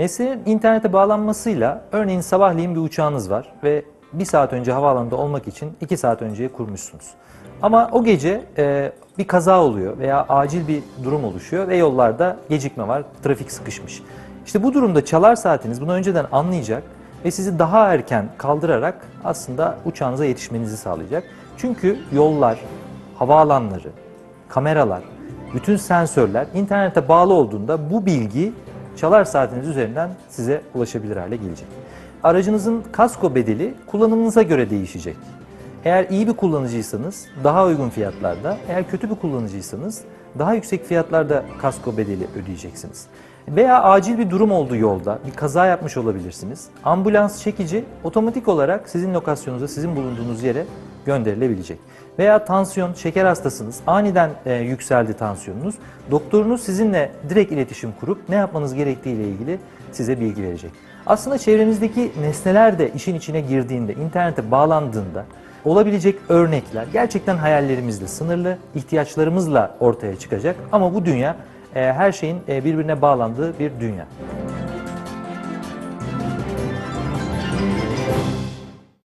Nesnenin internete bağlanmasıyla örneğin sabahleyin bir uçağınız var ve bir saat önce havaalanında olmak için iki saat önceye kurmuşsunuz. Ama o gece e, bir kaza oluyor veya acil bir durum oluşuyor ve yollarda gecikme var, trafik sıkışmış. İşte bu durumda çalar saatiniz bunu önceden anlayacak ve sizi daha erken kaldırarak aslında uçağınıza yetişmenizi sağlayacak. Çünkü yollar, havaalanları, kameralar, bütün sensörler internete bağlı olduğunda bu bilgi çalar saatiniz üzerinden size ulaşabilir hale gelecek. Aracınızın kasko bedeli kullanımınıza göre değişecek. Eğer iyi bir kullanıcıysanız daha uygun fiyatlarda, eğer kötü bir kullanıcıysanız daha yüksek fiyatlarda kasko bedeli ödeyeceksiniz. Veya acil bir durum oldu yolda, bir kaza yapmış olabilirsiniz. Ambulans çekici otomatik olarak sizin lokasyonunuza, sizin bulunduğunuz yere gönderilebilecek. Veya tansiyon, şeker hastasınız, aniden e, yükseldi tansiyonunuz. Doktorunuz sizinle direkt iletişim kurup ne yapmanız gerektiği ile ilgili size bilgi verecek. Aslında çevrenizdeki nesneler de işin içine girdiğinde, internete bağlandığında olabilecek örnekler gerçekten hayallerimizle sınırlı, ihtiyaçlarımızla ortaya çıkacak. Ama bu dünya e, her şeyin e, birbirine bağlandığı bir dünya.